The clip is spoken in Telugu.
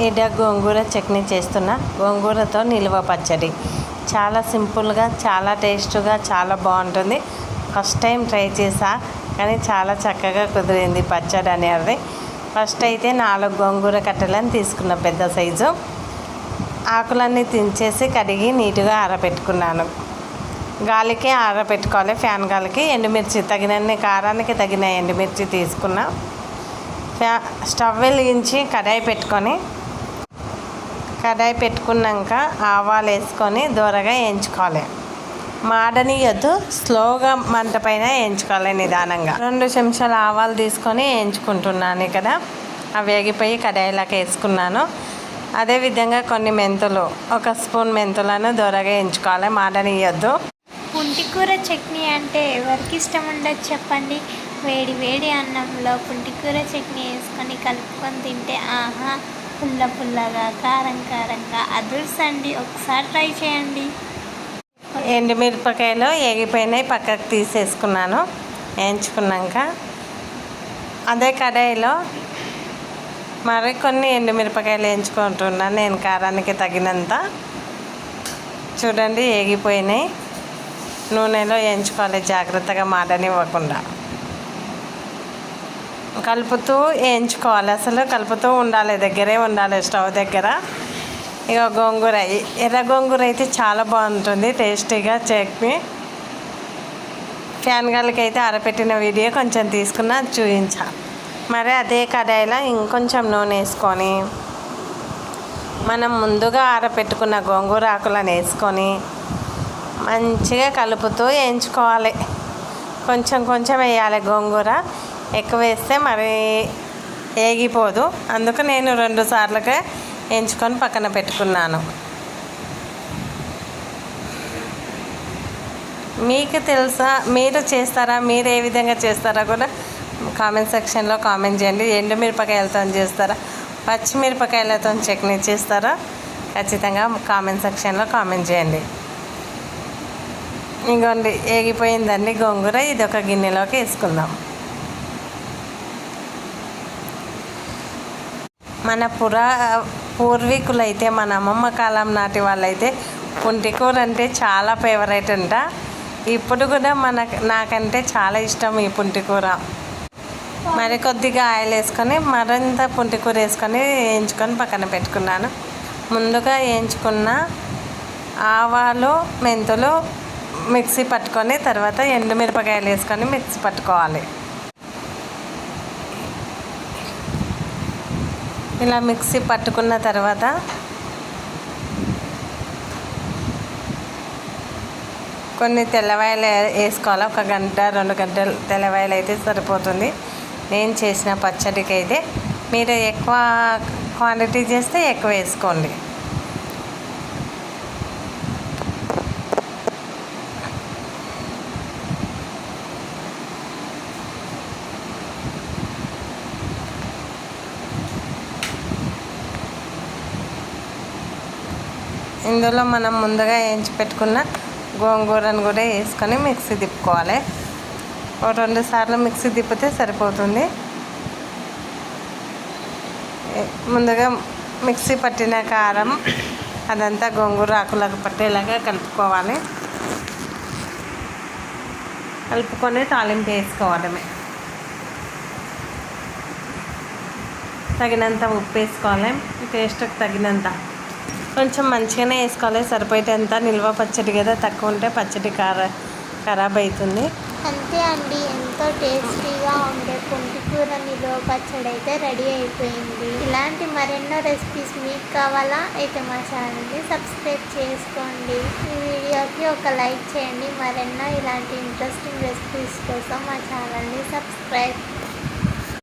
ఇడ గోంగూర చట్నీ చేస్తున్నా. గోంగూరతో నిల్వ పచ్చడి. చాలా సింపుల్గా చాలా టేస్ట్గా చాలా బాగుంటుంది. ఫస్ట్ టైం ట్రై చేసా కానీ చాలా చక్కగా కుదిరింది పచ్చడి అనేది. ఫస్ట్ అయితే నాలుగు గోంగూర కట్టెలను తీసుకున్న పెద్ద సైజు. ఆకులన్నీ తించేసి కడిగి నీట్గా ఆరబెట్టుకున్నాను. గాలికి ఆరబెట్టుకోవాలి. ఫ్యాన్ గాలికి ఎండుమిర్చి తగినన్ని కారానికి తగిన ఎండుమిర్చి తీసుకున్నా. ఫ్యా స్టవ్ వెలిగించి కడాయి పెట్టుకొని కడాయి పెట్టుకున్నాక ఆవాలు వేసుకొని దూరగా వేయించుకోవాలి మాడనియొద్దు స్లోగా మంట పైన వేయించుకోవాలి నిదానంగా. రెండు చెంచాలు ఆవాలు తీసుకొని వేయించుకుంటున్నాను ఇక్కడ. అవి వేగిపోయి కడాయిలాగా వేసుకున్నాను. అదేవిధంగా కొన్ని మెంతులు ఒక స్పూన్ మెంతులను దూరగా వేయించుకోవాలి మాడనియొద్దు. పుంటికూర చట్నీ అంటే ఎవరికి ఇష్టం ఉండదు చెప్పండి. వేడి వేడి అన్నంలో పుంటికూర చట్నీ వేసుకొని కలుపుకొని తింటే ఆహా పుల్ల పుల్లగా కారం కారంగా అదుర్సండి ఒకసారి ట్రై చేయండి. ఎండుమిరపకాయలు ఎగిపోయినాయి పక్కకు తీసేసుకున్నాను. వేయించుకున్నాక అదే కడాయిలో మరి కొన్ని ఎండుమిరపకాయలు వేయించుకుంటున్నాను నేను కారానికి తగినంత. చూడండి ఏగిపోయినాయి. నూనెలో వేయించుకోవాలి జాగ్రత్తగా మాడనివ్వకుండా. కలుపుతూ వేయించుకోవాలి. అసలు కలుపుతూ ఉండాలి. దగ్గరే ఉండాలి స్టవ్ దగ్గర. ఇక గోంగూర. ఎర్ర గోంగూర అయితే చాలా బాగుంటుంది. టేస్టీగా చట్నీ. ఫ్యాన్ గాలికి అయితే ఆరబెట్టిన వీడియో కొంచెం తీసుకున్న చూపించా. మరి అదే కడాయిలో ఇంకొంచెం నూనె వేసుకొని మనం ముందుగా ఆరబెట్టుకున్న గోంగూర ఆకులను వేసుకొని మంచిగా కలుపుతూ వేయించుకోవాలి. కొంచెం కొంచెం వేయాలి గోంగూర. ఎక్కువ వేస్తే మరి ఏగిపోదు. అందుకు నేను రెండు సార్లుగా ఎంచుకొని పక్కన పెట్టుకున్నాను. మీకు తెలుసా మీరు చేస్తారా మీరు ఏ విధంగా చేస్తారా కూడా కామెంట్ సెక్షన్లో కామెంట్ చేయండి. ఎండుమిరపకాయలతో చేస్తారా పచ్చిమిరపకాయలతో చట్నీ చేస్తారా ఖచ్చితంగా కామెంట్ సెక్షన్లో కామెంట్ చేయండి. ఇంకోండి ఏగిపోయిందండి గోంగూర. ఇది ఒక గిన్నెలోకి వేసుకుందాం. మన పురా పూర్వీకులైతే మన అమ్మమ్మ కాలం నాటి వాళ్ళైతే పుంటికూర అంటే చాలా ఫేవరెట్ అంట. ఇప్పుడు కూడా మన నాకంటే చాలా ఇష్టం ఈ పుంటికూర మరి కొద్దిగా ఆయిల్ వేసుకొని మరింత పుంటికూర వేసుకొని వేయించుకొని పక్కన పెట్టుకున్నాను. ముందుగా వేయించుకున్న ఆవాలు మెంతులు మిక్సీ పట్టుకొని తర్వాత ఎండుమిరపకాయలు వేసుకొని మిక్సీ పట్టుకోవాలి. ఇలా మిక్సీ పట్టుకున్న తర్వాత కొన్ని తెల్లవాయలు వేసుకోవాలి. ఒక గంట రెండు గంటలు తెల్లవాయలు అయితే సరిపోతుంది. నేను చేసిన పచ్చడికి అయితే మీరు ఎక్కువ క్వాంటిటీ చేస్తే ఎక్కువ వేసుకోండి. ఇందులో మనం ముందుగా వేయించి పెట్టుకున్న గోంగూరను కూడా వేసుకొని మిక్సీ తిప్పుకోవాలి. ఒక రెండు సార్లు మిక్సీ తిప్పితే సరిపోతుంది. ముందుగా మిక్సీ పట్టిన కారం అదంతా గోంగూర ఆకులకు పట్టేలాగా కలుపుకోవాలి. కలుపుకొని తాలింపు వేసుకోవడమే. తగినంత ఉప్పు వేసుకోవాలి. టేస్ట్కి తగినంత కొంచెం మంచిగానే వేసుకోవాలి. సరిపోయేంత నిల్వ పచ్చడి కదా తక్కువ ఉంటే పచ్చడి కార ఖరాబ్ అవుతుంది. అంతే అండి ఎంతో టేస్టీగా ఉండే పుంటికూర నిలువ పచ్చడి అయితే రెడీ అయిపోయింది. ఇలాంటి మరెన్నో రెసిపీస్ మీకు కావాలా? అయితే మా ఛానల్ని సబ్స్క్రైబ్ చేసుకోండి. ఈ వీడియోకి ఒక లైక్ చేయండి. మరెన్నో ఇలాంటి ఇంట్రెస్టింగ్ రెసిపీస్ కోసం మా ఛానల్ని సబ్స్క్రైబ్